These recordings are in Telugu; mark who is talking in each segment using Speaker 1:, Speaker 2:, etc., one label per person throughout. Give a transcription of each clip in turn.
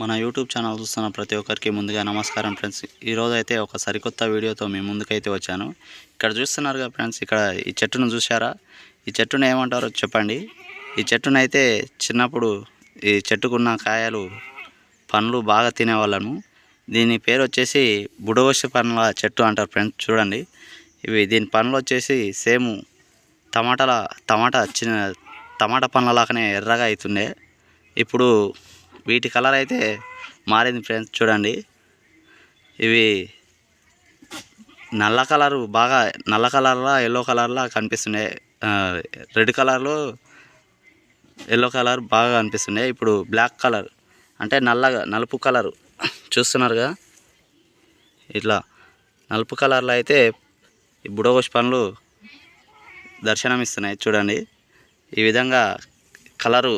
Speaker 1: మన యూట్యూబ్ ఛానల్ చూస్తున్న ప్రతి ఒక్కరికి ముందుగా నమస్కారం ఫ్రెండ్స్ ఈరోజు అయితే ఒక సరికొత్త వీడియోతో మీ ముందుకైతే వచ్చాను. ఇక్కడ చూస్తున్నారుగా ఫ్రెండ్స్ ఇక్కడ ఈ చెట్టును చూసారా ఈ చెట్టును ఏమంటారో చెప్పండి. ఈ చెట్టునైతే చిన్నప్పుడు ఈ చెట్టుకున్న కాయలు పండ్లు బాగా తినేవాళ్ళము. దీని పేరు వచ్చేసి బుడవసి పండ్ల చెట్టు అంటారు ఫ్రెండ్స్ చూడండి. ఇవి దీని పండ్లు వచ్చేసి సేమ్ టమాటాల టమాటా చిన్న టమాటా పండ్ల లాగానే ఎర్రగా అవుతుండే ఇప్పుడు వీటి కలర్ అయితే మారింది ఫ్రెండ్స్ చూడండి. ఇవి నల్ల కలరు బాగా నల్ల కలర్లా ఎల్లో కలర్లా కనిపిస్తున్నాయి. రెడ్ కలర్లో ఎల్లో కలర్ బాగా కనిపిస్తున్నాయి. ఇప్పుడు బ్లాక్ కలర్ అంటే నల్లగా నలుపు కలరు. చూస్తున్నారుగా? ఇట్లా నలుపు కలర్లో అయితే ఈ బుడగోష్ పండ్లు దర్శనం ఇస్తున్నాయి చూడండి. ఈ విధంగా కలరు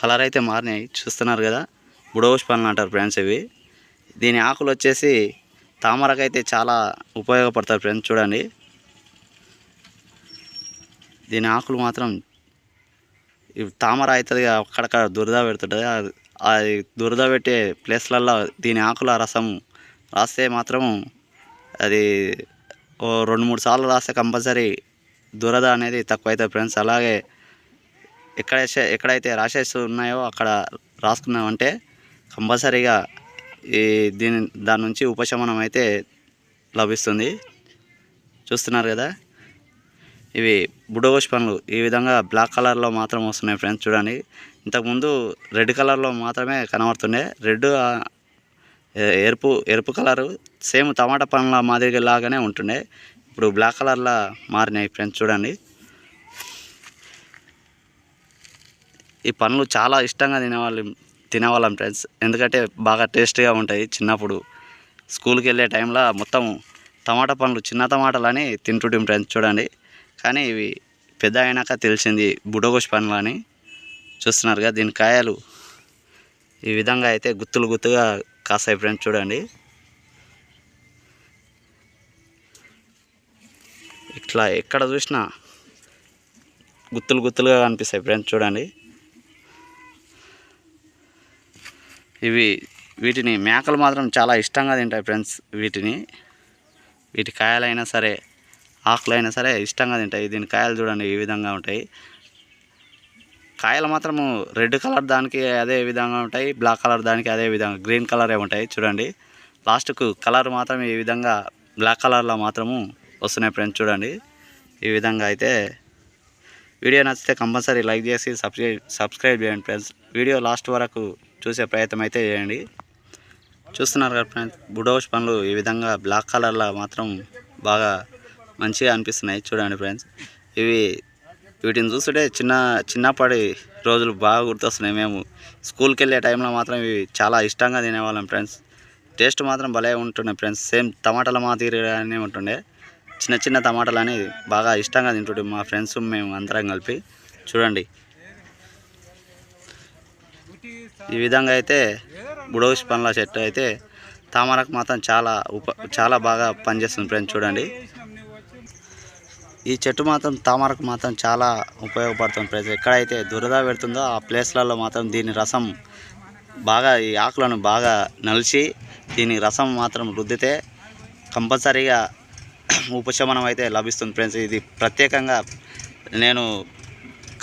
Speaker 1: కలర్ అయితే మారినాయి చూస్తున్నారు కదా. బుడోష్ పనులు అంటారు ఫ్రెండ్స్ ఇవి. దీని ఆకులు వచ్చేసి తామరకైతే చాలా ఉపయోగపడతాయి ఫ్రెండ్స్ చూడండి. దీని ఆకులు మాత్రం తామర అవుతుంది అక్కడక్కడ దురద పెడుతుంటుంది. అది అది దురద పెట్టే ప్లేస్లల్లో దీని ఆకుల రసం రాస్తే మాత్రం అది ఓ రెండు మూడు సార్లు రాస్తే కంపల్సరీ దురద అనేది తక్కువ అవుతుంది ఫ్రెండ్స్. అలాగే ఎక్కడైతే ఎక్కడైతే రాషెస్ ఉన్నాయో అక్కడ రాసుకున్నామంటే కంపల్సరీగా ఈ దీని దాని నుంచి ఉపశమనం అయితే లభిస్తుంది. చూస్తున్నారు కదా? ఇవి బుడోగోష్ పండ్లు. ఈ విధంగా బ్లాక్ కలర్లో మాత్రం వస్తున్నాయి ఫ్రెండ్స్ చూడండి. ఇంతకుముందు రెడ్ కలర్లో మాత్రమే కనబడుతుండే. రెడ్ ఎరుపు ఎరుపు కలరు సేమ్ టమాటా పండ్ల మాదిరిగా లాగానే ఉంటుండే. ఇప్పుడు బ్లాక్ కలర్లా మారినాయి ఫ్రెండ్స్ చూడండి. ఈ పండ్లు చాలా ఇష్టంగా తినేవాళ్ళం తినేవాళ్ళం ఫ్రెండ్స్ ఎందుకంటే బాగా టేస్ట్గా ఉంటాయి చిన్నప్పుడు. స్కూల్కి వెళ్ళే టైంలో మొత్తం టమాటా పండ్లు చిన్న టమాటాలు అని తింటుంటాం ఫ్రెండ్స్ చూడండి. కానీ ఇవి పెద్ద అయినాక తెలిసింది బుడగోష్ పండ్లు అని. చూస్తున్నారుగా దీని కాయలు. ఈ విధంగా అయితే గుత్తులు గుత్తుగా కాస్తాయి ఫ్రెండ్స్ చూడండి. ఇట్లా ఎక్కడ చూసినా గుత్తులు గుత్తులుగా కనిపిస్తాయి ఫ్రెండ్స్ చూడండి. ఇవి వీటిని మేకలు మాత్రం చాలా ఇష్టంగా తింటాయి ఫ్రెండ్స్ వీటిని. వీటి కాయలైనా సరే ఆకులైనా సరే ఇష్టంగా తింటాయి. దీని కాయలు చూడండి ఈ విధంగా ఉంటాయి. కాయలు మాత్రము రెడ్ కలర్ దానికి అదే విధంగా ఉంటాయి బ్లాక్ కలర్ దానికి అదే విధంగా గ్రీన్ కలరే ఉంటాయి చూడండి. లాస్ట్కు కలర్ మాత్రం ఈ విధంగా బ్లాక్ కలర్లో మాత్రము వస్తున్నాయి ఫ్రెండ్స్ చూడండి. ఈ విధంగా అయితే వీడియో నచ్చితే కంపల్సరీ లైక్ చేసి సబ్స్క్రైబ్ సబ్స్క్రైబ్ చేయండి ఫ్రెండ్స్ వీడియో లాస్ట్ వరకు చూసే ప్రయత్నం అయితే చేయండి. చూస్తున్నారు కదా ఫ్రెండ్స్ బుడోష్ పండ్లు ఈ విధంగా బ్లాక్ కలర్లో మాత్రం బాగా మంచిగా అనిపిస్తున్నాయి. చూడండి ఫ్రెండ్స్ ఇవి వీటిని చూస్తుంటే చిన్న చిన్నప్పటి రోజులు బాగా గుర్తొస్తున్నాయి. మేము స్కూల్కి వెళ్ళే టైంలో మాత్రం ఇవి చాలా ఇష్టంగా తినేవాళ్ళం ఫ్రెండ్స్ టేస్ట్ మాత్రం భలే ఉంటుండే ఫ్రెండ్స్ సేమ్ టమాటాల మాదిరిగానే ఉంటుండే. చిన్న చిన్న టమాటాలు అని బాగా ఇష్టంగా తింటుండే మా ఫ్రెండ్స్ మేము అందరం కలిపి. చూడండి. ఈ విధంగా అయితే బుడోస్ పండ్ల చెట్టు అయితే తామరకు మాత్రం చాలా ఉప చాలా బాగా పనిచేస్తుంది ఫ్రెండ్స్ చూడండి. ఈ చెట్టు మాత్రం తామరకు మాత్రం చాలా ఉపయోగపడుతుంది ఫ్రెండ్స్. ఎక్కడైతే దురద పెడుతుందో ఆ ప్లేస్లలో మాత్రం దీని రసం బాగా ఈ ఆకులను బాగా నలిచి దీని రసం మాత్రం రుద్దితే కంపల్సరీగా ఉపశమనం అయితే లభిస్తుంది ఫ్రెండ్స్. ఇది ప్రత్యేకంగా నేను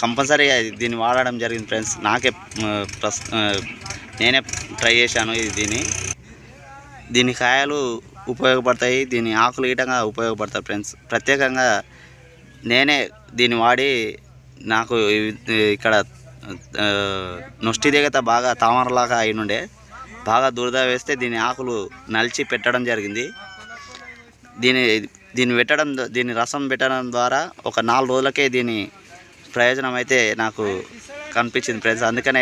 Speaker 1: కంపల్సరీగా దీన్ని వాడడం జరిగింది ఫ్రెండ్స్. నాకే నేనే ట్రై చేశాను ఇది దీన్ని. దీని కాయలు ఉపయోగపడతాయి దీని ఆకులు ఈటంగా ఉపయోగపడతాయి ఫ్రెండ్స్. ప్రత్యేకంగా నేనే దీన్ని వాడి నాకు ఇక్కడ నొష్టి దిగత బాగా తామరలాగా అయినుండే బాగా దురద వేస్తే దీని ఆకులు నలిచి పెట్టడం జరిగింది. దీని దీన్ని పెట్టడం దీని రసం పెట్టడం ద్వారా ఒక నాలుగు రోజులకే దీని ప్రయోజనం అయితే నాకు కనిపించింది ఫ్రెండ్స్. అందుకనే